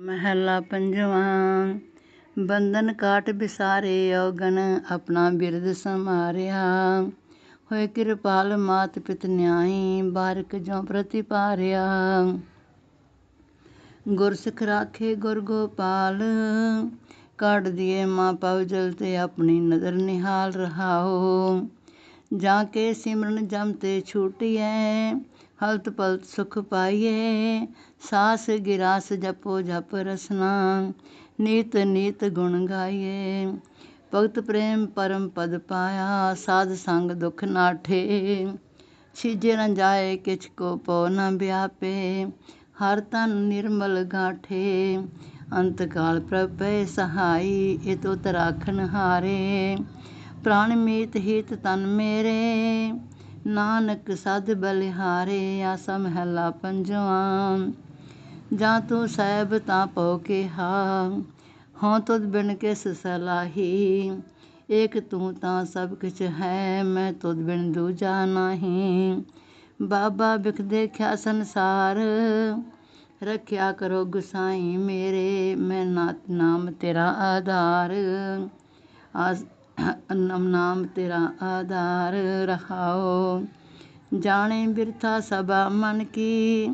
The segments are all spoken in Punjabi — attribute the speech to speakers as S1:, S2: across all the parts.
S1: ਮਹਿਲਾ ਪੰਜਵਾਂ, ਬੰਧਨ ਕਾਟ ਬਿਸਾਰੇ ਔਗਣ ਆਪਣਾ ਬਿਰਦ ਸਮਾਰਿਆ ਹੋਏ ਕਿਰਪਾਲ ਮਾਤ ਪਿਤ ਨਿਆਈ, ਬਾਰਕ ਜੋ ਪ੍ਰਤਿਪਾਰਿਆ ਗੁਰ ਸਿੱਖ ਰਾਖੇ ਗੁਰ ਗੋਪਾਲ, ਕਾਢ ਦੀਏ ਮਾਂ ਪਵ ਜਲ ਤੇ ਆਪਣੀ ਨਜ਼ਰ ਨਿਹਾਲ ਰਹਾਓ। ਜਾਂ ਕੇ ਸਿਮਰਨ ਜਮ ਤੇ ਛੂਟੀਐ ਹਲਤ ਪਲਤ ਸੁਖ ਪਾਈਏ। ਸਾਸ ਗਿਰਾਸ ਜਪੋ ਜਪ ਰਸਨਾ, ਨੀਤ ਨੀਤ ਗੁਣ ਗਾਈਏ। ਭਗਤ ਪ੍ਰੇਮ ਪਰਮ ਪਦ ਪਾਇਆ, ਸਾਧ ਸੰਗ ਦੁਖ ਨਾਠੇ ਛੀਜੇ ਨ ਜਾਏ ਕਿਛ ਕੋ ਪੋ ਨ ਵਿਆਪੇ, ਹਰ ਤਨ ਨਿਰਮਲ ਗਾਠੇ। ਅੰਤ ਕਾਲ ਪ੍ਰਭੈ ਸਹਾਈ ਇਤ ਉਤ ਰਾਖਨ ਹਾਰੇ। ਪ੍ਰਾਣ ਮੀਤ ਹਿਤ ਤਨ ਮੇਰੇ। ਨਾਨਕ ਸਦ ਬਲਿਹਾਰੇ ਆਸਾ ਮਹਿਲਾ ਪੰਜਵਾਂ। ਜਾਂ ਤੂੰ ਸਹਿਬ ਤਾਂ ਪਉ ਕਿਹਾ ਹੋਂ ਤੁਧ ਬਿਨ ਕਿਸ ਸਲਾਹੀ। ਏਕ ਤੂੰ ਤਾਂ ਸਭ ਕੁਛ ਹੈ, ਮੈਂ ਤੁਧ ਬਿਨ ਦੂਜਾ ਨਹੀਂ। ਬਾਬਾ ਬਿਖ ਦੇਖਿਆ ਸੰਸਾਰ, ਰੱਖਿਆ ਕਰੋ ਗੁਸਾਈ ਮੇਰੇ, ਮੈਂ ਨਾਤ ਨਾਮ ਤੇਰਾ ਆਧਾਰ। ਆਸ ਨਾਮ ਤੇਰਾ ਆਧਾਰ ਰਹਾਓ ਜਾਣੇ ਬਿਰਥਾ ਸਭਾ ਮਨ ਕੀ,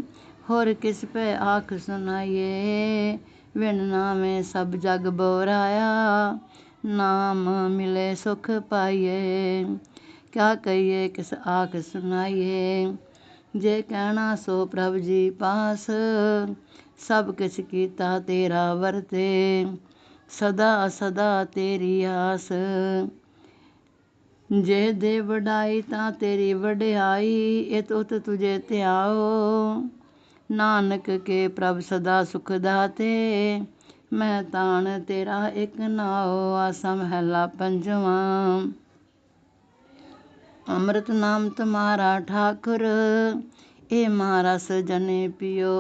S1: ਹੋਰ ਕਿਸ ਪੈ ਆਖ ਸੁਨਾਈਏ ਵਿਣ ਨਾਮੇ ਸਭ ਜਗ ਬੋਰਾਇਆ, ਨਾਮ ਮਿਲੇ ਸੁਖ ਪਾਈਏ। ਕਿਆ ਕਹੀਏ ਕਿਸ ਆਖ ਸੁਨਾਈਏ ਜੇ ਕਹਿਣਾ ਸੋ ਪ੍ਰਭ ਜੀ ਪਾਸ, ਸਭ ਕਿਛ ਕੀਤਾ ਤੇਰਾ ਵਰਤੇ। ਸਦਾ ਸਦਾ ਤੇਰੀ ਆਸ। ਜੇ ਦੇ ਵਡਾਈ ਤਾਂ ਤੇਰੀ ਵਡਿਆਈ ਇਤ ਉਤ ਤੁਝੇ ਧਿਆਓ। ਨਾਨਕ ਕੇ ਪ੍ਰਭ ਸਦਾ ਸੁਖ ਦਾਤੇ, ਮੈਂ ਤਾਣ ਤੇਰਾ ਇਕ ਨਾਉ, ਆਸਾ ਮਹਿਲਾ ਪੰਜਵਾਂ। ਅੰਮ੍ਰਿਤ ਨਾਮ ਤੁਮਾਰਾ ਠਾਕੁਰ ਏ ਮਹਾਰਸ ਜਨੇ ਪਿਓ।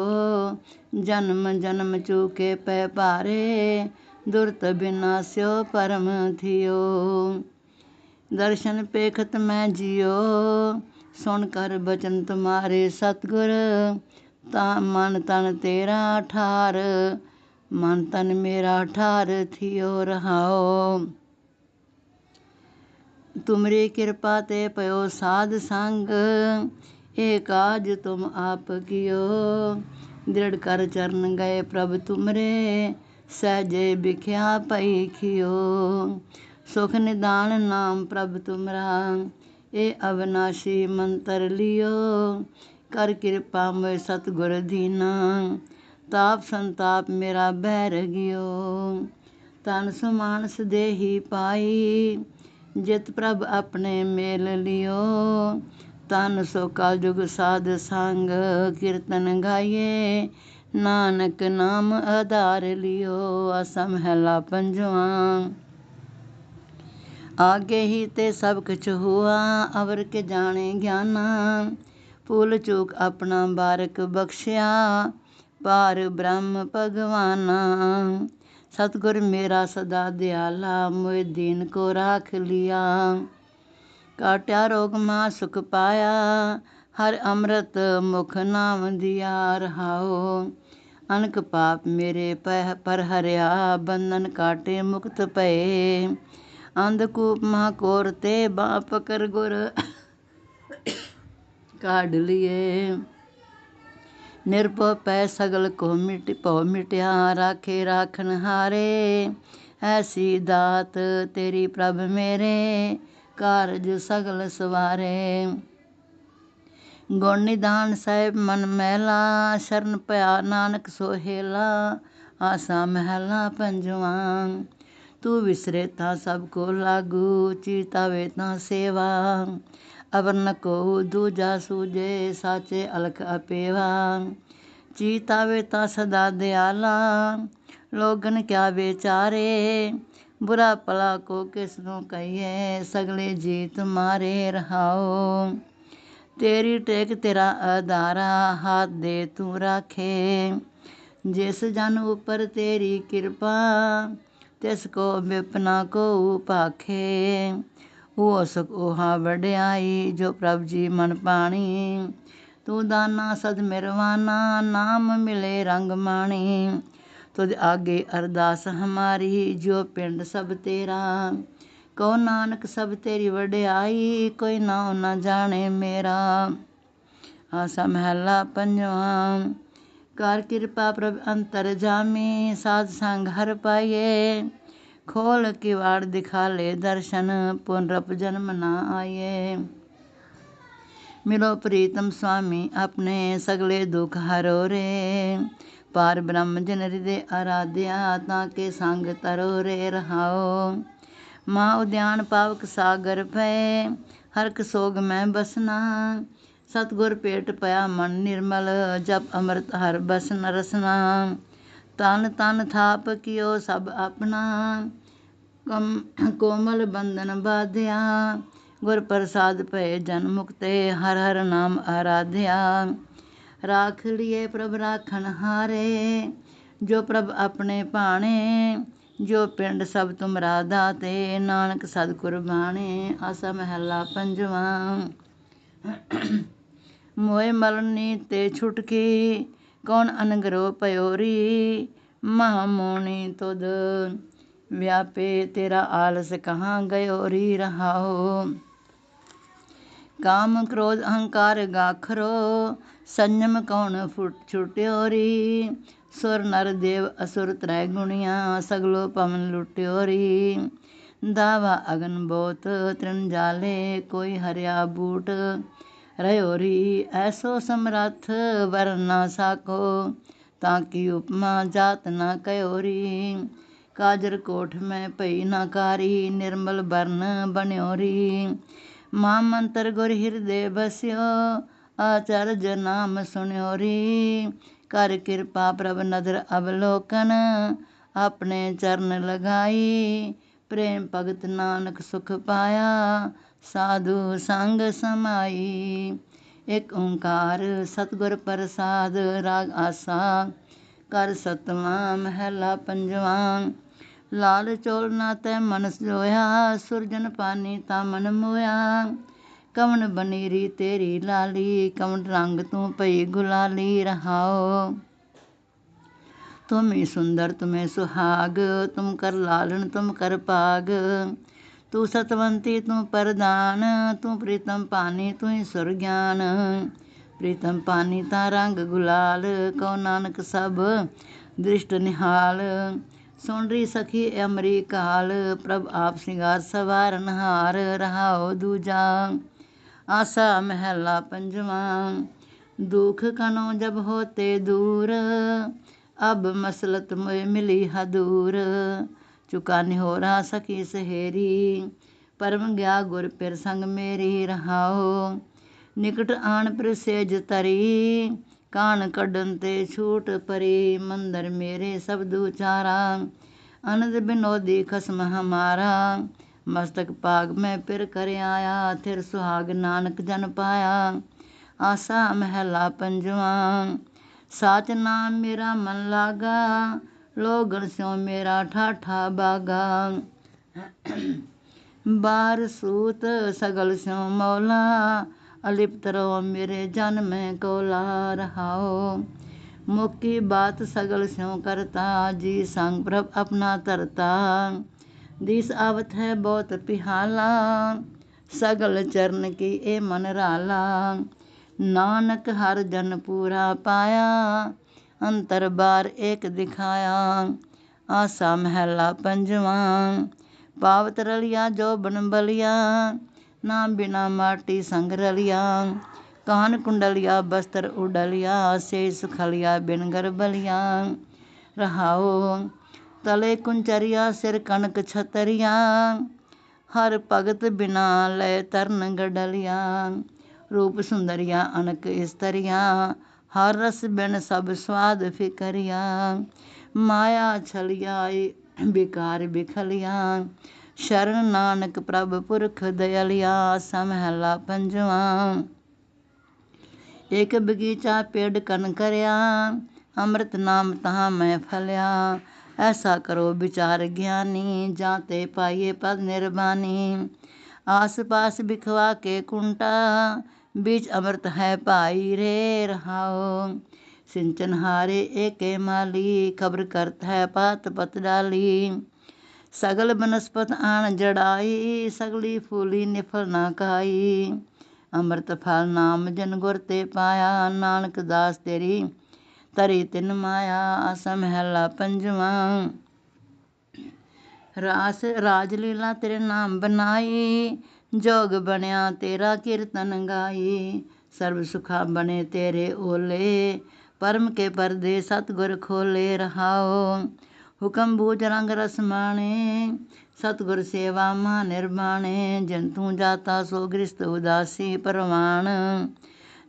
S1: ਜਨਮ ਜਨਮ ਚੂਕੇ ਪੈ ਭਾਰੇ ਦੁਰਤ ਬਿਨਾਸਿਓ ਪਰਮ ਥਿਓ। ਦਰਸ਼ਨ ਪੇਖਤ ਮੈਂ ਜਿਉ ਸੁਣ ਕਰ ਬਚਨ ਤੁਮਾਰੇ ਸਤਗੁਰ। ਤਾ ਮਨ ਤਨ ਤੇਰਾ ਠਾਰ। ਮਨ ਤਨ ਮੇਰਾ ਠਾਰ ਥਿਓ ਰਹਾਓ। ਤੁਮਰੀ ਕਿਰਪਾ ਤੇ ਪਇਓ ਸਾਧ ਸੰਗ। ਏ ਕਾਜ ਤੁਮ ਆਪ ਕੀਓ। ਦ੍ਰਿੜ ਕਰ ਚਰਨ ਗਏ ਪ੍ਰਭ ਤੁਮਰੇ। ਸਹਜੇ ਵਿਖਿਆ ਪਈ ਖਿਓ। ਸੁਖ ਨਿਦਾਨ ਨਾਮ ਪ੍ਰਭ ਤੁਮਰਾ, ਏ ਅਵਨਾਸ਼ੀ ਮੰਤਰ ਲਿਓ। ਕਰ ਕਿਰਪਾ ਮੋਇ ਸਤਗੁਰ ਦੀਨਾ, ਤਾਪ ਸੰਤਾਪ ਮੇਰਾ ਬਹਿ ਗਿਓ। ਤਨ ਸੁਮਾਨਸ ਦੇਹੀ ਪਾਈ, ਜਿਤ ਪ੍ਰਭ ਆਪਣੇ ਮੇਲ ਲਿਓ। ਤਨ ਸੋ ਕਲ ਜੁਗ ਸਾਧ ਸੰਗ ਕੀਰਤਨ ਗਾਈਏ ਨਾਨਕ ਨਾਮ ਆਧਾਰ ਲਿਓ ਆਸਾ ਮਹਿਲਾ ਪੰਜਵਾਂ। ਆਗੇ ਹੀ ਤੇ ਸਭ ਕੁਛ ਹੁਆ, ਅਵਰ ਕੇ ਜਾਣੇ ਗਿਆਨਾ। ਭੂਲ ਚੂਕ ਆਪਣਾ ਬਾਰਕ ਬਖਸ਼ਿਆ ਪਾਰ ਬ੍ਰਹਮ ਭਗਵਾਨਾ। ਸਤਗੁਰ ਮੇਰਾ ਸਦਾ ਦਿਆਲਾ ਮੋਇ ਦੀਨ ਕੋ ਰਾਖ ਲਿਆ। ਕਾਟਿਆ ਰੋਗ ਮਾ ਸੁਖ ਪਾਇਆ, ਹਰ ਅੰਮ੍ਰਿਤ ਮੁਖ ਨਾਮ ਦਿਆ ਰਹਾਓ। ਅਨਕ ਪਾਪ ਮੇਰੇ ਪਹ ਪਰ ਹਰਿਆ ਬੰਧਨ ਕਾਟੇ ਮੁਕਤ ਭਏ ਅੰਧਕੂਪ ਮਹਾ ਕੋਰ ਤੇ ਬਾਪ ਕਰ ਗੁਰ ਕਾਢ ਲਿਏ। ਨਿਰਭਉ ਪੈ ਸਗਲ ਕੋ ਮਿਟ ਭਉ ਮਿਟਿਆ ਰਾਖੇ ਰਾਖਨ ਹਾਰੇ। ਐਸੀ ਦਾਤ ਤੇਰੀ ਪ੍ਰਭ ਮੇਰੇ, ਕਾਰਜ ਸਗਲ ਸਵਾਰੇ। ਗੁਣ ਨਿਦਾਨ ਸਾਹਿਬ ਮਨ ਮਹਿਲਾ, ਸ਼ਰਨ ਪਿਆ ਨਾਨਕ ਸੋਹੇਲਾ, ਆਸਾ ਮਹਿਲਾ ਪੰਜਵਾਂ। ਤੂੰ ਵਿਸਰੇ ਤਾਂ ਸਭ ਕੋ ਲਾਗੂ ਚੀਤਾਵੇ ਤਾਂ ਸੇਵਾ। ਅਵਰ ਨ ਕੋ ਦੂਜਾ ਸੂਜੇ ਸਾਚੇ ਅਲਖ ਅਪੇਵਾ। ਚੀਤਾਵੇ ਤਾਂ ਸਦਾ ਦਿਆਲਾ, ਲੋਗਨ ਕਿਆ ਵਿਚਾਰੇ? ਬੁਰਾ ਭਲਾ ਕੋ ਕਿਸ ਨੂੰ ਕਹੀਏ, ਸਗਲੇ ਜੀਤ ਮਾਰੇ ਰਹਾਓ। ਤੇਰੀ ਟੇਕ ਤੇਰਾ ਆਧਾਰਾ ਹਾਥ ਦੇ ਤੂੰ ਰਾਖੇ। ਜਿਸ ਜਨ ਉਪਰ ਤੇਰੀ ਕਿਰਪਾ, ਤਿਸ ਕੋ ਵਿਪਨਾ ਕੋ ਭਾਖੇ। ਉਹ ਸੁਖ ਵਡਿਆਈ, ਜੋ ਪ੍ਰਭ ਜੀ ਮਨ ਪਾਣੀ। ਤੂੰ ਦਾਨਾ ਸਦ ਮਿਰਵਾਨਾ, ਨਾਮ ਮਿਲੇ ਰੰਗ ਮਾਣੀ। ਤੁਧ ਆਗੇ ਅਰਦਾਸ ਹਮਾਰੀ, ਜੋ ਪਿੰਡ ਸਭ ਤੇਰਾ। ਕਉ ਨਾਨਕ ਸਭ ਤੇਰੀ ਵਡਿਆਈ, ਕੋਈ ਨਾਉ ਨਾ ਜਾਣੇ ਮੇਰਾ। ਆਸਾ ਮਹਿਲਾ ਪੰਜਵਾਂ ਕਰ ਕਿਰਪਾ ਪ੍ਰਭ ਅੰਤਰ ਜਾਮੀ, ਸਾਧ ਸੰਗ ਹਰ ਪਾਈਏ। ਖੋਲ ਕਿਵਾੜ ਦਿਖਾਲੇ ਦਰਸ਼ਨ ਪੁਨਰਪ ਜਨਮ ਨਾ ਆਈਏ। ਮਿਲੋ ਪ੍ਰੀਤਮ ਸੁਆਮੀ ਆਪਣੇ, ਸਗਲੇ ਦੁਖ ਹਰੋ ਰੇ ਪਾਰ ਬ੍ਰਹਮ ਜਨ ਹਿਰਦੇ ਆਰਾਧਿਆ, ਤਾਂ ਕੇ ਸੰਗ ਤਰੋ ਰੇ ਰਹਾਓ। ਮਾਂ ਉਦਿਆਨ ਪਾਵਕ ਸਾਗਰ ਪਏ ਹਰਕ ਸੋਗ ਮੈਂ ਬਸਨਾ। ਸਤਗੁਰ ਪੇਟ ਪਿਆ ਮਨ ਨਿਰਮਲ, ਜਪ ਅੰਮ੍ਰਿਤ ਹਰ ਬਸਨ ਰਸਨਾ। ਤਨ ਤਨ ਥਾਪ ਕਿਓ ਸਭ ਆਪਣਾ, ਕਮ ਕੋਮਲ ਬੰਧਨ ਬਾਧਿਆ। ਗੁਰ ਪ੍ਰਸਾਦ ਭਏ ਜਨ ਮੁਕਤੇ, ਹਰ ਹਰ ਨਾਮ ਆਰਾਧਿਆ। ਰਾਖ ਲਿਏ ਪ੍ਰਭ ਰਾਖਣ ਹਾਰੇ, ਜੋ ਪ੍ਰਭ ਆਪਣੇ ਭਾਣੇ ਜੋ ਪਿੰਡ ਸਭ ਤੋਂ ਤੁਮਰਾ ਤੇ ਨਾਨਕ ਸਦ ਕੁਰਬਾਨੇ, ਆਸਾ ਮਹਿਲਾ ਪੰਜਵਾਂ। ਮੋਏ ਮਲਨੀ ਤੇ ਛੁਟਕੀ, ਕੌਣ ਅਨਗਰੋ ਪਯੋਰੀ ਮਹਾ ਤੁਦ ਤੁਧ ਵਿਆਪੇ, ਤੇਰਾ ਆਲਸ ਕਹਾਂ ਗયોਰੀ ਰਹਾਓ ਕਾਮ ਕ੍ਰੋਧ ਅਹੰਕਾਰ ਗਾਖਰੋ, ਸੰਜਮ ਕੌਣ ਫੁੱਟ ਛੁਟਿਓਰੀ? ਸੁਰ ਨਰ ਦੇਵ ਅਸੁਰ ਤ੍ਰੈ ਗੁਣੀਆਂ, ਸਗਲੋ ਪਵਨ ਲੁਟਿਓਰੀ। ਦਾਵਾ ਅਗਨ ਬੋਤ ਤ੍ਰਿਣ ਜਾਲੇ, ਕੋਈ ਹਰਿਆ ਬੂਟ ਰਿਓਰੀ ਐਸੋ ਸਮਰੱਥ ਵਰਨਾ ਸਾਕੋ, ਤਾਂ ਕੀ ਉਪਮਾ ਜਾਤ ਨਾ ਕਯੋਰੀ। ਕਾਜਰ ਕੋਠ ਮੈਂ ਭਈ ਨਾ ਕਾਰੀ, ਨਿਰਮਲ ਬਰਨ ਬਣਿਓਰੀ। ਮਾ ਮੰਤਰ ਗੁਰ ਹਿਰਦੇ ਬਸਿਓ, ਆਚਰਜ ਨਾਮ ਸੁਣਿਓਰੀ ਕਰ ਕਿਰਪਾ ਪ੍ਰਭ ਨਦਰ ਅਵਲੋਕਨ, ਆਪਣੇ ਚਰਨ ਲਗਾਈ। ਪ੍ਰੇਮ ਭਗਤ ਨਾਨਕ ਸੁਖ ਪਾਇਆ, ਸਾਧੂ ਸੰਗ ਸਮਾਈ। ਇਕ ਓੰਕਾਰ ਸਤਗੁਰ ਪ੍ਰਸਾਦ, ਰਾਗ ਆਸਾ ਕਰ ਸਤਵਾਂ ਮਹਿਲਾ ਪੰਜਵਾਂ। ਲਾਲ ਚੋਲ ਨਾ ਤੈ ਮਨ ਜੋਇਆ, ਸੁਰਜਨ ਪਾਨੀ ਤਾ ਮਨ ਮੋਇਆ। ਕਵਨ ਬਨੀਰੀ ਤੇਰੀ ਲਾਲੀ ਕਵਨ ਰੰਗ ਤੂੰ ਪਈ ਗੁਲਾਲੀ, ਰਹਾਓ। ਤੁਮੇ ਸੁੰਦਰ, ਤੁਮੇ ਸੁਹਾਗ, ਤੁਮ ਕਰ ਲਾਲਣ, ਤੁਮ ਕਰ ਪਾਗ ਤੂੰ ਸਤਵੰਤੀ, ਤੂੰ ਪਰਦਾਨ ਤੂੰ ਪ੍ਰੀਤਮ ਪਾਨੀ ਤੂੰ ਹੀ ਸੁਰ ਗਿਆਨ ਪ੍ਰੀਤਮ ਪਾਨੀ ਤਾ ਰੰਗ ਗੁਲਾਲ, ਕਉ ਨਾਨਕ ਸਭ ਦ੍ਰਿਸ਼ਟ ਨਿਹਾਲ। ਸੁਣ ਰਹੀ ਸਖੀ ਅਮਰੀ ਕਾਲ, ਪ੍ਰਭ ਆਪ ਸਿੰਗਾਰ ਸਵਾਰਨ ਹਾਰ, ਰਹਾਓ ਦੂਜਾ। ਆਸਾ ਮਹਿਲਾ ਪੰਜਵਾਂ, ਦੁਖ ਕਨੋ ਜਬ ਹੋਤੇ ਦੂਰ? ਅਬ ਮਸਲਤ ਮੋਏ ਮਿਲੀ ਹਦੂਰ। ਚੁਕਾ ਨਿਹੋਰਾ ਸਖੀ ਸਹੇਰੀ, ਪਰਮ ਗਿਆ ਗੁਰ ਪਿਰ ਸੰਗ ਮੇਰੀ ਰਹਾਓ ਨਿਕਟ ਆਣ ਪ੍ਰਸੇਜ ਤਰੀ ਕਾਨ ਕੱਢਨ ਤੇ ਛੂਟ ਪਰੀ। ਮੰਦਰ ਮੇਰੇ ਸਭ ਦੁਚਾਰਾ ਅਨੰਦ ਬਿਨੋਦੀ ਖਸਮ ਹਮਾਰਾ। ਮਸਤਕ ਪਾਗ ਮੈਂ ਫਿਰ ਕਰ ਆਇਆ ਥਿਰ ਸੁਹਾਗ ਨਾਨਕ ਜਨ ਪਾਇਆ ਆਸਾ ਮਹਿਲਾ ਪੰਜਵਾਂ ਸਾਚ ਨਾਮ ਮੇਰਾ ਮਨ ਲਾਗਾ ਲੋਗਣ ਸਿਓ ਮੇਰਾ ਠਾਠਾ ਬਾਗਾ ਬਾਰ ਸੂਤ ਸਗਲ ਸਿਓ ਮੌਲਾ ਅਲਿਪਤ ਰੋ ਮੇਰੇ ਜਨ ਮੈਂ ਕੋਲਾ ਰਹਾਓ ਮੁਕੀ ਬਾਤ ਸਗਲ ਸਿਉ ਕਰਤਾ ਜੀ ਸੰਗ ਪ੍ਰਭ ਆਪਣਾ ਧਰਤਾ ਦਿਸ ਆਵਤ ਹੈ ਬਹੁਤ ਪਿਹਾਲਾ ਸਗਲ ਚਰਨ ਕੀ ਇਹ ਮਨ ਰਾਲਾ। ਨਾਨਕ ਹਰ ਜਨ ਪੂਰਾ ਪਾਇਆ, ਅੰਤਰ ਬਾਰ ਏਕ ਦਿਖਾਇਆ। ਆਸਾ ਮਹਿਲਾ ਪੰਜਵਾਂ, ਪਾਵਤ ਰਲਿਆ ਜੋ ਬਨ ਬਲਿਆ, ਨਾ ਬਿਨਾ ਮਾਟੀ ਸੰਗ ਰਲਿਆ। ਕਾਨ ਕੁੰਡਲਿਆ, ਬਸਤਰ ਉਡਲਿਆ, ਸੇ ਸੁਖਲਿਆ ਬਿਨ ਗਰਬਲਿਆ। ਰਹਾਓ ਤਲੇ ਕੁੰਚਰਿਆ ਸਿਰ ਕਣਕ ਛਤਰਿਆ, ਹਰ ਭਗਤ ਬਿਨਾ ਲੈ ਤਰਨ ਗਡਲਿਆ। ਰੂਪ ਸੁੰਦਰਿਆ, ਅਨਕ ਇਸਤਰੀਆ, ਹਰ ਰਸ ਬਿਨ ਸਭ ਸਵਾਦ ਫਿਕਰਿਆ। ਮਾਇਆ ਛਲਿਆ ਬਿਕਾਰ ਬਿਖਲਿਆ ਸ਼ਰਨ ਨਾਨਕ ਪ੍ਰਭ ਪੁਰਖ ਦਇਲਿਆ ਸਮਹਿਲਾ ਪੰਜਵਾਂ। ਇਕ ਬਗੀਚਾ ਪੇੜ ਕਨ ਕਰਿਆ, ਅੰਮ੍ਰਿਤ ਨਾਮ ਤਹਾਂ ਮੈਂ ਫਲਿਆ। ਐਸਾ ਕਰੋ ਵਿਚਾਰ ਗਿਆਨੀ, ਜਾਂ ਤੇ ਪਾਈਏ ਪਦ ਨਿਰਬਾਨੀ। ਆਸ ਪਾਸ ਬਿਖਵਾ ਕੇ ਕੁੰਟਾ, ਵਿੱਚ ਅੰਮ੍ਰਿਤ ਹੈ ਭਾਈ ਰੇ ਰਹਾਓ। ਸਿੰਚਨ ਹਾਰੇ ਏਕੇ ਮਾਲੀ, ਖਬਰ ਕਰਤ ਹੈ ਪਾਤ ਪਤ ਡਾਲੀ। ਸਗਲ ਬਨਸਪਤ ਆਣ ਜੜਾਈ, ਸਗਲੀ ਫੂਲੀ ਨਿਫਲ ਨਾ ਕਾਈ ਅੰਮ੍ਰਿਤ ਫਲ ਨਾਮ ਜਨ ਗੁਰ ਤੇ ਪਾਇਆ, ਨਾਨਕ ਦਾਸ ਤੇਰੀ ਤਰੀ ਤਿਨ ਮਾਇਆ, ਆਸਾ ਮਹਿਲਾ ਪੰਜਵਾਂ। ਰਾਸ, ਰਾਜ ਲੀਲਾ ਤੇਰੇ ਨਾਮ ਬਨਾਈ, ਜੋਗ ਬਣਿਆ ਤੇਰਾ ਕੀਰਤਨ ਗਾਈ। ਸਰਬ ਸੁਖਾ ਬਣੇ ਤੇਰੇ ਓਲੇ, ਪਰਮ ਕੇ ਪਰਦੇ ਸਤਗੁਰ ਖੋਲੇ ਰਹਾਓ ਹੁਕਮ ਬੂਝ ਰੰਗ ਰਸ ਮਾਣੇ, ਸਤਗੁਰ ਸੇਵਾ ਮਾ ਨਿਰਮਾਣੇ ਜੰਤੂ ਜਾਤਾ ਸੋ ਗ੍ਰਸਤ ਉਦਾਸੀ ਪਰਵਾਣ।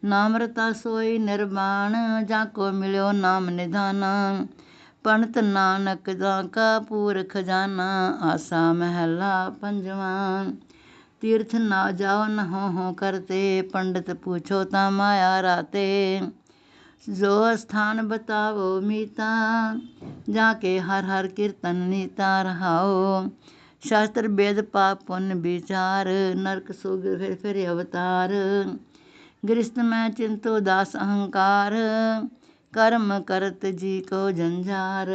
S1: ਨਾਮ ਰਤਾ ਸੋਈ ਨਿਰਮਾਣ, ਜਾ ਕੋ ਮਿਲਿਓ ਨਾਮ ਨਿਧਾਨਾ। ਪੰਡਤ ਨਾਨਕ ਦਾ ਕਾ ਪੂਰ ਖਜ਼ਾਨਾ ਆਸਾ ਮਹਿਲਾ ਪੰਜਵਾਂ ਤੀਰਥ ਨਾ ਜਾਓ ਨ ਹੋ ਕਰਤੇ, ਪੰਡਤ ਪੁੱਛੋ ਤਾਂ ਮਾਇਆ ਰਾਤੇ। ਜੋ ਸਥਾਨ ਬਤਾਵੋ ਮੀਤਾ, ਜਾ ਕੇ ਹਰ ਹਰ ਕੀਰਤਨ ਨੀਤਾ ਰਹਾਓ। ਸ਼ਾਸਤਰ ਵੇਦ ਪਾਪ ਪੁੰਨ ਵਿਚਾਰ, ਨਰਕ ਸੁਗ ਫਿਰ ਫਿਰ ਅਵਤਾਰ। ਗ੍ਰਸਤ ਮੈਂ ਚਿੰਤੋ ਦਾਸ ਅਹੰਕਾਰ, ਕਰਮ ਕਰਤ ਜੀ ਕੋ ਜੰਜਾਰ।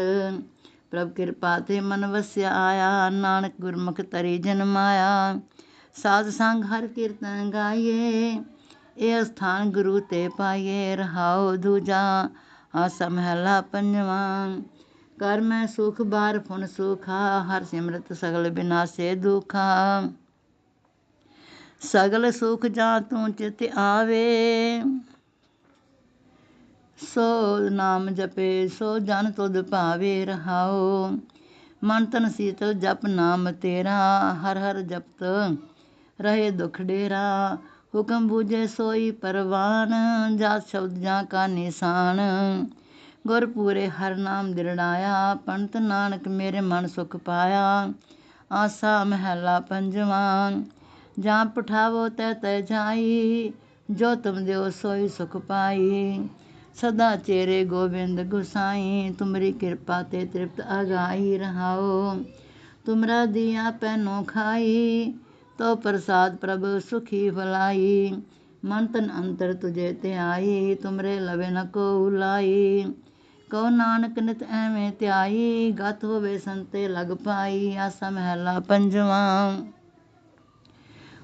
S1: ਪ੍ਰਭ ਕਿਰਪਾ ਤੇ ਮਨ ਵਸਿਆ ਆਇਆ, ਨਾਨਕ ਗੁਰਮੁਖ ਤਰੀ ਜਨਮਾਇਆ ਸਾਧ ਸੰਗ ਹਰ ਕੀਰਤਨ ਗਾਈਏ, ਇਹ ਸਥਾਨ ਗੁਰੂ ਤੇ ਪਾਈਏ ਰਹਾਉ ਦੂਜਾ ਆਸਾ ਮਹਿਲਾ ਪੰਜਵਾਂ। ਕਰ ਮੈਂ ਸੁਖ, ਬਾਰ ਫੁਨ ਸੁਖਾ, ਹਰ ਸਿਮਰਤ ਸਗਲ ਬਿਨਾਸੇ ਦੁਖਾ। ਸਗਲ ਸੁਖ ਜਾਂ ਤੂੰ ਚਿਤ ਆਵੇ। ਸੋ ਨਾਮ ਜਪੇ, ਸੋ ਜਨ ਤੁਧ ਭਾਵੇ ਰਹਾਓ ਮਨ ਤਨ ਸੀਤਲ ਜਪ ਨਾਮ ਤੇਰਾ, ਹਰ ਹਰ ਜਪਤ ਰਹੇ ਦੁਖ ਡੇਰਾ। ਹੁਕਮ ਬੂਝੇ ਸੋਈ ਪਰਵਾਨ, ਜਾਤ ਸ਼ਬਦ ਜਾਂ ਕਾ ਨਿਸ਼ਾਨ। ਗੁਰ ਪੂਰੇ ਹਰ ਨਾਮ ਦਿਰੜਾਇਆ ਪੰਤ ਨਾਨਕ ਮੇਰੇ ਮਨ ਸੁਖ ਪਾਇਆ। ਆਸਾ ਮਹਿਲਾ ਪੰਜਵਾਂ ਜਾਂ ਪਠਾਵੋ ਤੈ ਤੈ ਜਾਈ, ਜੋ ਤੁਮ ਦਿਓ ਸੋਈ ਸੁਖ ਪਾਈ। ਸਦਾ ਚੇਰੇ ਗੋਬਿੰਦ ਗੁਸਾਈ, ਤੁਮਰੀ ਕਿਰਪਾ ਤੇ ਤ੍ਰਿਪਤ ਅਗਾਈ ਰਹਾਓ। ਤੁਮਰਾ ਦਿਆ ਪੈਨੋ ਖਾਈ, ਤੋ ਪ੍ਰਸਾਦ ਪ੍ਰਭ ਸੁਖੀ ਭਲਾਈ ਮਨ ਤਨ ਅੰਤਰ ਤੁਜੇ ਤੇ ਆਈ ਤੁਮਰੇ ਲਵੇ ਨ ਕੋ ਉਲਾਈ। ਕੋ ਨਾਨਕ ਨਿਤ ਐਵੇਂ ਧਿਆਈ ਗਤ ਹੋਵੇ ਸੰਤੇ ਲਗ ਪਾਈ, ਆਸਾ ਮਹਿਲਾ ਪੰਜਵਾਂ।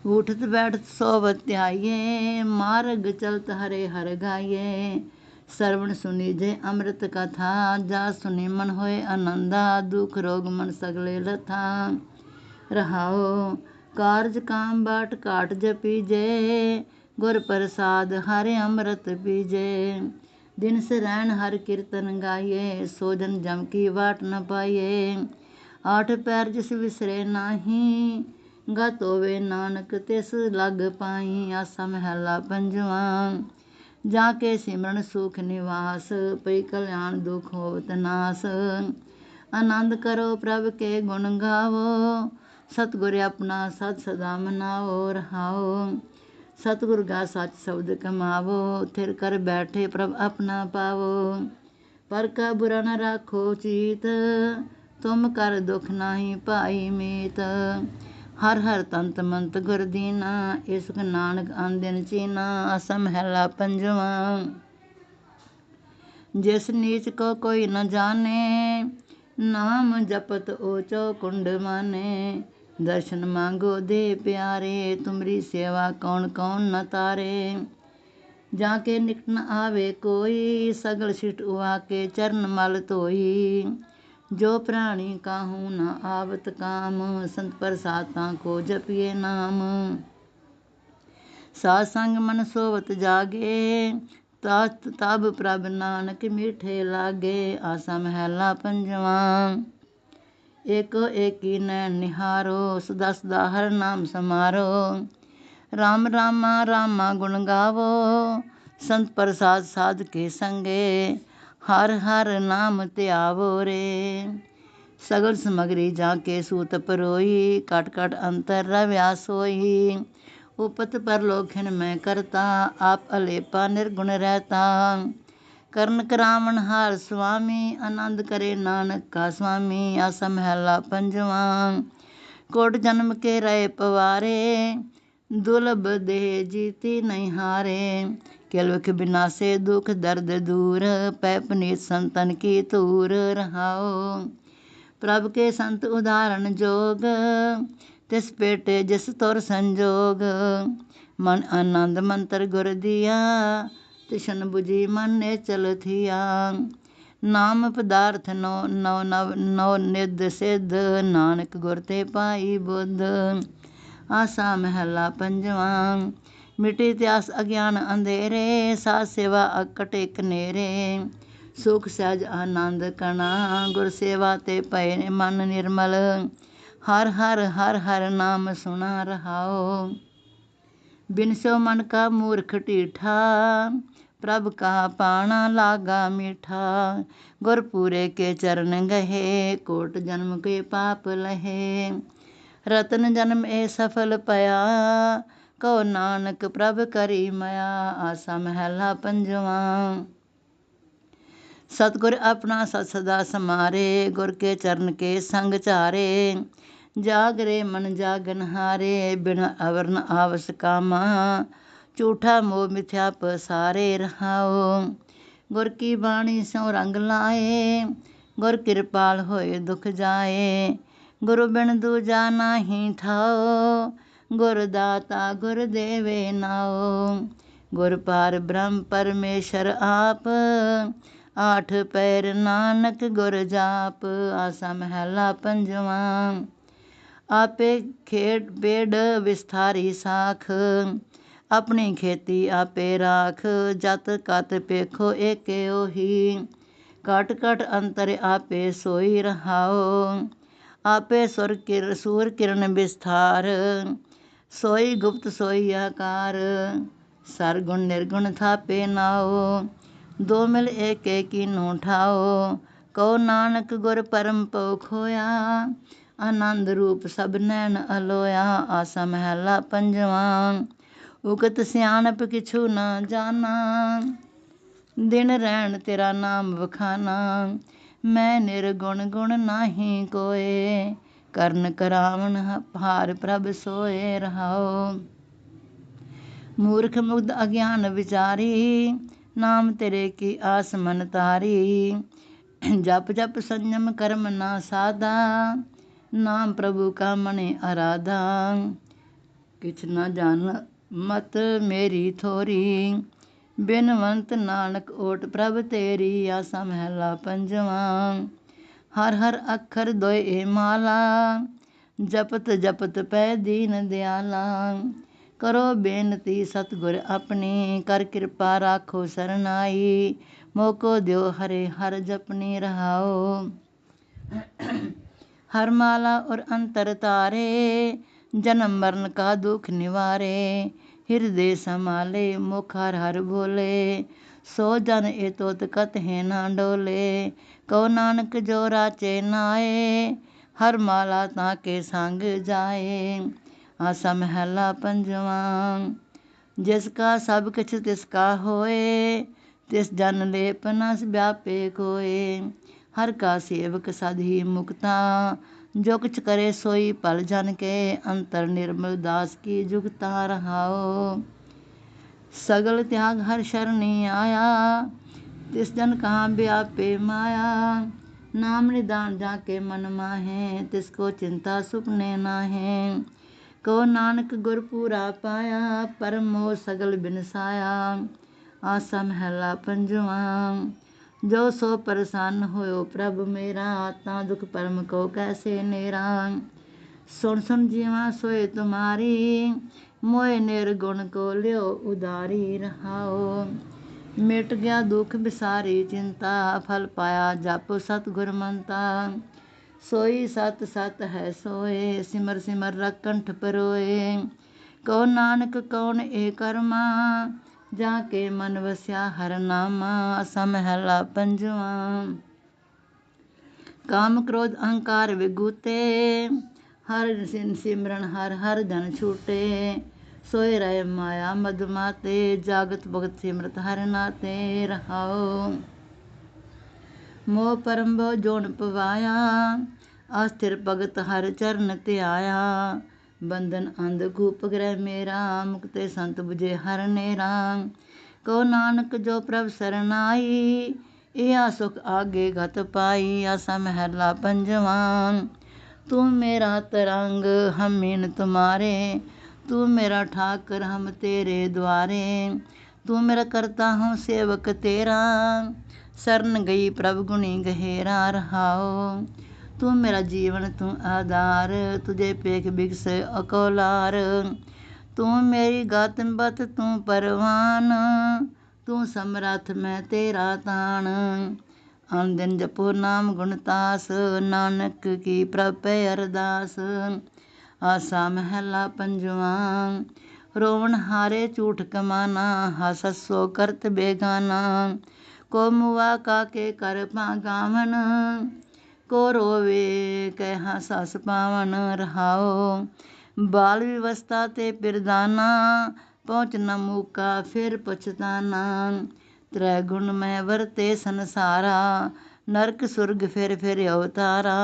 S1: ਉਠਤ ਬੈਠਤ ਸੋਵਤ ਧਿਆਈਏ ਮਾਰਗ ਚਲਤ ਹਰੇ ਹਰ ਗਾਈਏ। ਸਰਵਣ ਸੁਨੀ ਜੇ ਅੰਮ੍ਰਿਤ ਕਥਾ, ਜਾ ਸੁਨੀ ਮਨ ਹੋਏ ਆਨੰਦਾ, ਦੁਖ ਰੋਗ ਮਨ ਸਗਲੇ ਲਥਾ। ਰਹਾਓ ਕਾਰਜ ਕਾਮ ਬਾਟ ਕਾਟ ਜਪੀ ਜੇ ਗੁਰ ਪ੍ਰਸਾਦ ਹਰਿ ਅੰਮ੍ਰਿਤ ਪੀਜੇ। ਦਿਨ ਸਰੈਣ ਹਰ ਕੀਰਤਨ ਗਾਈਏ, ਸੋਜਨ ਜਮ ਕੀ ਵਾਟ ਨ ਪਾਈਏ। ਆਠ ਪੈਰ ਜਿਸ ਵਿਸਰੇ ਨਾਹੀ ਗਤ ਹੋਵੇ ਨਾਨਕ ਤਿਸ ਲਗ ਪਾਈ ਆਸਾ ਮਹਿਲਾ ਪੰਜਵਾਂ। ਜਾ ਕੇ ਸਿਮਰਨ ਸੁਖ ਨਿਵਾਸ, ਪਈ ਕਲਿਆਣ ਦੁਖ ਹੋਵਤ ਨਾਸ। ਆਨੰਦ ਕਰੋ ਪ੍ਰਭ ਕੇ ਗੁਣ ਗਾਵੋ, ਸਤਿਗੁਰ ਆਪਣਾ ਸਤ ਸਦਾ ਮਨਾਓ, ਰਹਾਓ। ਸਤਿਗੁਰ ਗਾ ਸੱਚ ਸ਼ਬਦ ਕਮਾਵੋ, ਥਿਰ ਕਰ ਬੈਠੇ ਪ੍ਰਭ ਆਪਣਾ ਪਾਵੋ। ਪਰ ਕਾ ਬੁਰਾ ਨ ਰਾਖੋ ਚੀਤ, ਤੁਮ ਕਰ ਦੁਖ ਨਾਹੀ ਭਾਈ ਮੀਤ। ਹਰ ਹਰ ਤੰਤ ਮੰਤ ਗੁਰ ਦੀਨਾ, ਇਸਕ ਨਾਨਕ ਆਂਦਿਨ ਚੀਨਾ ਅਸਮ ਹੈਲਾ ਪੰਜਵਾਂ। ਜਿਸ ਨੀਚ ਕੋ ਕੋਈ ਨ ਜਾਣੇ, ਨਾਮ ਜਪਤ ਓਚੋ ਕੁੰਡ ਮਾਨੇ। ਦਰਸ਼ਨ ਮੰਗੋ ਦੇ ਪਿਆਰੇ, ਤੁਮਰੀ ਸੇਵਾ ਕੌਣ ਕੌਣ ਨ ਤਾਰੇ। ਜਾ ਕੇ ਨਿਕਟ ਨ ਆਵੇ ਕੋਈ, ਸਗਲ ਸਿਟ ਉਆ ਕੇ ਚਰਨ ਮਲ ਧੋਈ। ਜੋ ਪ੍ਰਾਣੀ ਕਾਹੂ ਨ ਆਵਤ ਕਾਮ, ਸੰਤ ਪ੍ਰਸਾਦਾਂ ਕੋ ਜਪੀਏ ਨਾਮ। ਸਾਧ ਸੰਗ ਮਨ ਸੋਵਤ ਜਾਗੇ, ਤਤ ਤਬ ਪ੍ਰਭ ਨਾਨਕ ਮਿਠੇ ਲਾਗੇ, ਆਸਾ ਮਹਿਲਾ ਪੰਜਵਾਂ। ਏਕੋ ਏਕੀ ਨੈਣ ਨਿਹਾਰੋ, ਸਦਾ ਸਦਾ ਹਰ ਨਾਮ ਸਮਾਰੋ। ਰਾਮ ਰਾਮਾ ਰਾਮਾ ਗੁਣ ਗਾਵੋ, ਸੰਤ ਪ੍ਰਸਾਦ ਸਾਧ ਕੇ ਸੰਗੇ। ਹਰ ਹਰ ਨਾਮ ਧਿਆਵੋ ਰੇ। ਸਗਲ ਸਮਗਰੀ ਜਾ ਕੇ ਸੂਤ ਪਰੋਈ ਕਟ ਕਟ ਅੰਤਰ ਰਵਿਆ ਸੋਈ। ਉਪਤ ਪਰ ਮੈਂ ਕਰਤਾ, ਆਪ ਅਲੇਪਾ ਨਿਰਗੁਣ ਰਹਤਾ। ਕਰਨ ਕਰਾਵਣ ਹਾਰ ਸੁਆਮੀ, ਆਨੰਦ ਕਰੇ ਨਾਨਕ ਕਾ ਸੁਆਮੀ, ਆਸਾ ਮਹਿਲਾ ਪੰਜਵਾਂ। ਕੋਟ ਜਨਮ ਕੇ ਰਹੇ ਪਵਾਰੇ, ਦੁਲਬ ਦੇ ਜੀਤੀ ਨਹੀਂ ਹਾਰੇ। ਕਿਲਵਖ ਬਿਨਾਸੇ ਦੁਖ ਦਰਦ ਦੂਰ, ਪੈ ਪਨੀਤ ਸੰਤਨ ਕੀ ਧੂਰ ਰਹਾਓ ਪ੍ਰਭ ਕੇ ਸੰਤ ਉਦਾਹਰਣ ਜੋਗ, ਤਿਸ ਪੇਟੇ ਜਿਸ ਤੁਰ ਸੰਜੋਗ। ਮਨ ਆਨੰਦ ਮੰਤਰ ਗੁਰ ਦੀਆ, ਤਿਸ਼ਨ 부ਜੀ ਮਨ ਨੇ ਚਲ ਥੀਆ। ਨਾਮ ਪਦਾਰਥ ਨੋ ਨੋ, ਨਵ, ਨੋ ਨਿਦ ਸਿਧ, ਨਾਨਕ ਗੁਰ ਤੇ ਪਾਈ ਬੁੱਧ। ਆਸਾ ਮਹਿਲਾ ਪੰਜਵਾਂ ਮਿਟੇ ਇਤਿਆਸ ਅਗਿਆਨ ਅੰਧੇਰੇ, ਸਾਧ ਸੇਵਾ ਅਕਟ ਇਕ ਸੁਖ, ਸਹਿਜ, ਆਨੰਦ ਕਣਾ, ਗੁਰ ਸੇਵਾ ਤੇ ਪਏ ਮਨ ਨਿਰਮਲ। ਹਰ ਹਰ ਹਰ ਹਰ ਨਾਮ ਸੁਣਾ ਰਹਾਓ। ਬਿਨ ਸੋ ਮਨ ਕਾ ਮੂਰਖ ਢੀਠਾ, ਪ੍ਰਭ ਕਾ ਪਾਣਾ ਲਾਗਾ ਮੀਠਾ। ਗੁਰ ਪੂਰੇ ਕੇ ਚਰਨ ਗਹੇ, ਕੋਟ ਜਨਮ ਕੇ ਪਾਪ ਲਹੇ। ਰਤਨ ਜਨਮ ਇਹ ਸਫਲ ਪਿਆ ਕਉ ਨਾਨਕ ਪ੍ਰਭ ਕਰੀ ਮਇਆ, ਆਸਾ ਮਹਿਲਾ ਪੰਜਵਾਂ। ਸਤਗੁਰ ਆਪਣਾ ਸਤ ਸਦਾ ਸਮਾਰੇ, ਗੁਰ ਕੇ ਚਰਨ ਕੇ ਸੰਗ ਚਾਰੇ। ਜਾਗਰੇ ਮਨ ਜਾਗਨ ਹਾਰੇ, ਬਿਨ ਅਵਰਨ ਆਵਸ ਕਾਮਾ। ਝੂਠਾ ਮੋਹ ਮਿਥਿਆ ਪਸਾਰੇ ਰਹਾਓ ਗੁਰ ਕੀ ਬਾਣੀ ਸੋ ਰੰਗ ਲਾਏ, ਗੁਰ ਕਿਰਪਾਲ ਹੋਏ ਦੁਖ ਜਾਏ। ਗੁਰੂ ਬਿਨ ਦੂਜਾ ਨਾਹੀ ਠਾਓ ਗੁਰਦਾਤਾ ਗੁਰ ਦੇਵੇ ਨਾਓ ਗੁਰ ਪਾਰ ਬ੍ਰਹਮ ਪਰਮੇਸ਼ਰ ਆਪ। ਆਠ ਪੈਰ ਨਾਨਕ ਗੁਰ ਜਾਪ। ਆਸਾ ਮਹਿਲਾ ਪੰਜਵਾਂ। ਆਪੇ ਖੇਡ ਬੇੜ ਵਿਸਥਾਰੀ ਸਾਖ। ਆਪਣੀ ਖੇਤੀ ਆਪੇ ਰਾਖ। ਜਤ ਕਤ ਪੇਖੋ ਏਕੇ ਉਹੀ। ਕਟ ਕਟ ਅੰਤਰ ਆਪੇ ਸੋਈ ਰਹਾਓ ਆਪੇ ਸੁਰ ਕਿਰ ਸੂਰ ਕਿਰਨ ਵਿਸਥਾਰ। ਸੋਈ ਗੁਪਤ ਸੋਈ ਆਕਾਰ, ਸਰਗੁਣ ਨਿਰਗੁਣ ਥਾਪੇ ਨਾਓ ਦੋ ਮਿਲ ਏਕੇ ਨੂੰ ਠਾਓ ਕਉ ਨਾਨਕ ਗੁਰ ਪਰਮ ਪਉ ਖੋਇਆ, ਆਨੰਦ ਰੂਪ ਸਭ ਨੈਣ ਅਲੋਇਆ, ਆਸਾ ਮਹਿਲਾ ਪੰਜਵਾਂ, ਉਕਤ ਸਿਆਣਪ ਕਿਛੂ ਨਾ ਜਾਣਾ, ਦਿਨ ਰਹਿਣ ਤੇਰਾ ਨਾਮ ਵਖਾਨਾ, ਮੈਂ ਨਿਰਗੁਣ ਗੁਣ ਨਾਹੀ ਕੋਏ ਕਰਨ ਕਰਾਵਣ ਹਾਰ ਪ੍ਰਭ ਸੋਏ ਰਹਾਓ ਮੂਰਖ ਮੁਗਧ ਅਗਿਆਨ ਵਿਚਾਰੀ, ਨਾਮ ਤੇਰੇ ਕੀ ਆਸ ਮਨ ਤਾਰੀ। ਜਪ ਜਪ ਸੰਜਮ ਕਰਮ ਨਾ ਸਾਦਾ ਨਾਮ ਪ੍ਰਭੂ ਕਾ ਮਨੇ ਅਰਾਧਾ। ਕਿਛ ਨਾ ਜਾਣ ਮਤ ਮੇਰੀ ਥੋਰੀ, ਬਿਨਵੰਤ ਨਾਨਕ ਓਟ ਪ੍ਰਭ ਤੇਰੀ ਆਸਾ ਮਹਿਲਾ ਪੰਜਵਾਂ। ਹਰ ਹਰ ਅੱਖਰ ਦੋਏ ਮਾਲਾ, ਜਪਤ ਜਪਤ ਪੈ ਦੀਨ ਦਿਆਲਾ। ਕਰੋ ਬੇਨਤੀ ਸਤਗੁਰ ਆਪਣੀ, ਕਰ ਕਿਰਪਾ ਰਾਖੋ ਸਰਨਾਈ। ਮੋਕੋ ਦਿਓ ਹਰੇ ਹਰ ਜਪਨੀ ਰਹਾਓ। ਹਰ ਮਾਲਾ ਔਰ ਅੰਤਰ ਤਾਰੇ, ਜਨਮ ਮਰਨ ਕਾ ਦੁਖ ਨਿਵਾਰੇ। ਹਿਰਦੇ ਸਮਾਲੇ ਮੁਖ ਹਰ ਹਰ ਬੋਲੇ। ਸੋ ਜਨ ਇਹ ਤੋਤ ਕਤ ਹੈ ਨਾ ਡੋਲੇ। ਕਉ ਨਾਨਕ ਜੋ ਰਾਚੇ ਨਾਏ, ਹਰ ਮਾਲਾ ਤਾਂ ਕੇ ਸੰਗ ਜਾਏ। ਆਸਾ ਮਹਿਲਾ ਪੰਜਵਾਂ, ਜਿਸ ਕਾ ਸਭ ਕਿਛ ਤਿਸ ਕਾ ਹੋਏ, ਤਿਸ ਜਨ ਲੇਪ ਨ ਵਿਆਪੇ ਕੋਏ ਹਰ ਕਾ ਸੇਵਕ ਸਦ ਹੀ ਮੁਕਤਾ, ਜੋ ਕੁਛ ਕਰੇ ਸੋਈ ਭਲ ਜਨ ਕੇ, ਅੰਤਰ ਨਿਰਮਲ ਦਾਸ ਕੀ ਜੁਗਤਾ ਰਹਾਓ ਸਗਲ ਤਿਆਗ ਹਰ ਸ਼ਰਣੀ ਆਇਆ ਤਿਸ ਜਨ ਕਹਾਂ ਵਿਆਪੇ ਮਾਇਆ, ਨਾਮ ਨਿਦਾਨ ਜਾ ਕੇ ਮਨ ਮਾਹੇ, ਤਿਸ ਕੋ ਚਿੰਤਾ ਸੁਪਨੇ ਨਾਹੇ। ਕੋ ਨਾਨਕ ਗੁਰ ਪੂਰਾ ਪਾਇਆ, ਪਰਮ ਸਗਲ ਬਿਨਸਾਇਆ। ਆਸਾ ਮਹਿਲਾ ਪੰਜਵਾਂ, ਜੋ ਸੋ ਪਰਸੰਨ ਹੋਇਓ ਪ੍ਰਭ ਮੇਰਾ, ਤਾਂ ਦੁਖ ਪਰਮ ਕੋ ਕੈਸੇ ਨੇਰਾ। ਸੁਣ ਸੁਣ ਜੀਵਾ ਸੋਏ ਤੁਮਾਰੀ, ਮੋਏ ਨਿਰਗੁਣ ਕੋ ਲਿਓ ਉਦਾਰੀ ਰਹਾਓ। ਮਿਟ ਗਿਆ ਦੁਖ ਬਿਸਾਰੀ, ਚਿੰਤਾ ਫਲ ਪਾਇਆ ਜਪ ਸਤ ਮੰਤਾ ਸੋਈ ਸਤ ਸਤ ਹੈ ਸੋਏ, ਸਿਮਰ ਸਿਮਰ ਰਕੰਠ ਪਰੋਏ। ਕੋ ਨਾਨਕ ਕੌਣ ਏ ਕਰਮਾ, ਜਾ ਕੇ ਮਨ ਵਸਿਆ ਹਰ ਨਾਮਾ ਸਮਹਿਲਾ ਪੰਜਵਾ। ਕਾਮ ਕ੍ਰੋਧ ਅਹੰਕਾਰ ਵਿਗੂਤੇ ਹਰ ਸਿਨ ਸਿਮਰਨ ਹਰ ਹਰ ਜਨ ਛੂਟੇ। ਸੋਏ ਰਹਿ ਮਾਇਆ, ਮਦਮਾ ਤੇ ਜਾਗਤ ਭਗਤ ਸਿਮਰਤ, ਹਰ ਨਾਤੇ ਰਹਾਓ ਮੋਹ ਪਰਮ ਬੋ ਜੋਨ ਪਵਾਇਆ, ਅਸਥਿਰ ਭਗਤ ਹਰ ਚਰਨ ਤੇ ਆਇਆ। ਬੰਧਨ ਅੰਧ ਕੂਪ ਗ੍ਰਹਿ ਮੇਰਾ, ਮੁਕਤੇ ਸੰਤ 부ਜੇ ਹਰ ਨੇਰਾ। ਕੋ ਨਾਨਕ ਜੋ ਪ੍ਰਭ ਸਰਨਾਈ ਇਹਾ ਸੁਖ ਆਗੇ ਗਤ ਪਾਈ, ਆਸਾ ਮਹਿਲਾ ਪੰਜਵਾਂ। ਤੂੰ ਮੇਰਾ ਤਰੰਗ ਹਮ ਮਿਨ ਤੁਮਾਰੇ ਤੂੰ ਮੇਰਾ ਠਾਕਰ ਹਮ ਤੇਰੇ ਦੁਆਰੇ ਤੂੰ ਮੇਰਾ ਕਰਤਾ ਹੂੰ ਸੇਵਕ ਤੇਰਾ ਸਰਨ ਗਈ ਪ੍ਰਭ ਗੁਣੀ ਗਹਿਰਾ ਰਹਾਓ ਤੂੰ ਮੇਰਾ ਜੀਵਨ ਤੂੰ ਆਧਾਰ ਤੁਝੇ ਪੇਖ ਬਿਗਸ ਅਕੋਲਾਰ ਤੂੰ ਮੇਰੀ ਗਤ ਬਤ ਤੂੰ ਪਰਵਾਨ ਤੂੰ ਸਮਰਥ ਮੈਂ ਤੇਰਾ ਤਾਣ ਅਨ ਦਿਨ ਜਪੋ ਨਾਮ ਗੁਣ ਤਾਸ ਨਾਨਕ ਕੀ ਪ੍ਰਪੈ ਅਰਦਾਸ ਆਸਾ ਮਹਿਲਾ ਪੰਜਵਾਂ, ਰੋਵਣ ਹਾਰੇ ਝੂਠ ਕਮਾਨਾ, ਹਸ ਸੋ ਕਰਤ ਬੇਗਾਨਾ। ਕੋ ਮੁਆ ਕਾ ਕੇ ਕਰ ਗਾਵਨ ਕੋ ਰੋਵੇ ਕਹਿ ਹਸਸ ਪਾਵਨ। ਰਹਾਓ ਬਾਲ ਵਿਵਸਥਾ ਤੇ ਪਿਰਦਾਨਾ ਪਹੁੰਚ ਨ ਮੂਕਾ ਫਿਰ ਪਛਤਾਨਾ। ਤ੍ਰੈ ਗੁਣ ਮੈਂ ਵਰਤੇ ਸੰਸਾਰਾ, ਨਰਕ ਸੁਰਗ ਫਿਰ ਫਿਰ ਅਵਤਾਰਾ।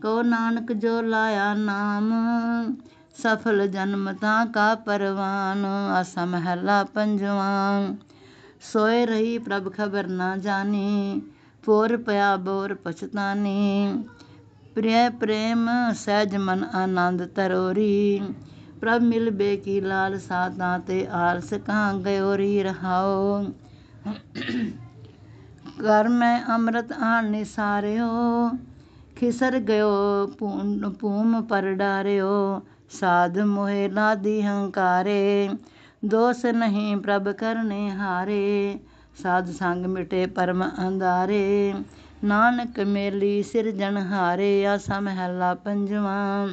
S1: ਕੋ ਨਾਨਕ ਜੋ ਲਾਇਆ ਨਾਮ, ਸਫਲ ਜਨਮ ਤਾਂ ਕਾ ਪਰਵਾਨ, ਆਸਾ ਮਹਿਲਾ ਪੰਜਵਾਂ। ਸੋਏ ਰਹੀ ਪ੍ਰਭ ਖਬਰ ਨਾ ਜਾਣੀ, ਪੋਰ ਪਿਆ ਬੋਰ ਪਛਤਾਨੀ। ਪ੍ਰਿਯ ਪ੍ਰੇਮ ਸਹਿਜ ਮਨ ਆਨੰਦ ਤਰੋਰੀ। ਪ੍ਰਭ ਮਿਲਬੇ ਕੀ ਲਾਲ ਸਾਤਾਂ ਤੇ ਆਲਸ ਕਾਂ ਗਇਓਰੀ ਰਹਾਓ। ਕਰ ਮੈਂ ਅੰਮ੍ਰਿਤ ਆਣ ਨਿਸਾਰਿਓ ਖਿਸਰ ਗਇਓ ਭੂਮ ਪਰ ਡਾਰਿਓ, ਸਾਧ ਮੋਹਿ ਲਾਦੀ ਹੰਕਾਰੇ। ਦੋਸ ਨਹੀਂ ਪ੍ਰਭ ਕਰਨੇ ਹਾਰੇ, ਸਾਧ ਸੰਗ ਮਿਟੇ ਪਰਮ ਅੰਧਾਰੇ। ਨਾਨਕ ਮੇਲੀ ਸਿਰਜਣ ਹਾਰੇ, ਆਸਾ ਮਹਿਲਾ ਪੰਜਵਾਂ।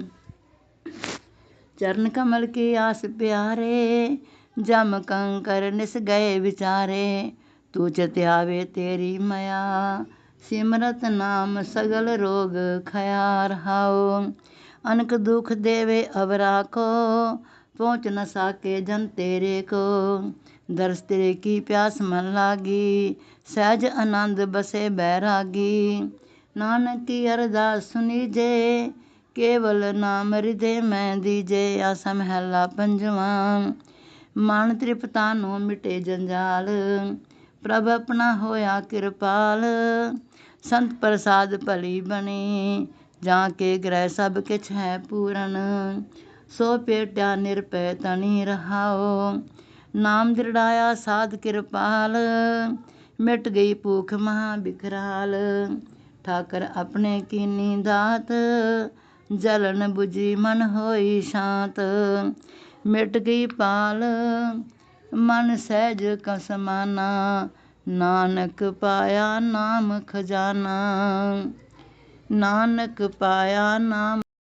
S1: ਚਰਨ ਕਮਲ ਕੀ ਆਸ ਪਿਆਰੇ, ਜਮ ਕੰਕਰ ਨਿਸ ਗਏ ਵਿਚਾਰੇ। ਤੂੰ ਚਿਤਿਆਵੇ ਤੇਰੀ ਮਾਇਆ ਸਿਮਰਤ ਨਾਮ ਸਗਲ ਰੋਗ ਖਿਆ ਰਹਾਓ ਅਨਕ ਦੁਖ ਦੇਵੇ ਅਵਰਾ ਰਾਖੋ ਪਹੁੰਚ ਨ ਸਾਕੇ ਜਨ ਤੇਰੇ ਕੋ। ਦਰਸ ਤੇਰੇ ਕੀ ਪਿਆਸ ਮਨ ਲਾਗੀ, ਸਹਿਜ ਆਨੰਦ ਬਸੇ ਬੈਰਾਗੀ। ਨਾਨਕ ਕੀ ਅਰਦਾਸ ਸੁਨੀ ਜੇ, ਕੇਵਲ ਨਾਮ ਹਿਰਦੇ ਮੈਂ ਦੀਜੇ, ਆਸਾ ਮਹਿਲਾ ਪੰਜਵਾਂ। ਮਨ ਤ੍ਰਿਪਤਾ ਨੂੰ ਮਿਟੇ ਜੰਜਾਲ, ਪ੍ਰਭ ਆਪਣਾ ਹੋਇਆ ਕਿਰਪਾਲ। ਸੰਤ ਪ੍ਰਸਾਦ ਭਲੀ ਬਣੀ, ਜਾਂ ਕੇ ਗ੍ਰਹਿ ਸਭ ਕਿਛ ਹੈ ਪੂਰਨ। ਸੋ ਪੇਟਿਆ ਨਿਰਪੈ ਤਣੀ ਰਹਾਓ ਨਾਮ ਦ੍ਰਿੜਾਇਆ ਸਾਧ ਕਿਰਪਾਲ। ਮਿਟ ਗਈ ਭੂਖ ਮਹਾ ਬਿਖਰਾਲ, ਠਾਕਰ ਆਪਣੇ ਕੀਨੀ ਦਾਤ ਜਲਨ 부ਜੀ ਮਨ ਹੋਈ ਸ਼ਾਂਤ, ਮਿਟ ਗਈ ਪਾਲ। ਮਨ ਸਹਿਜ ਕਸਮਾਨਾ ਨਾਨਕ ਪਾਇਆ ਨਾਮ ਖਜ਼ਾਨਾ ਨਾਨਕ ਪਾਇਆ ਨਾਮ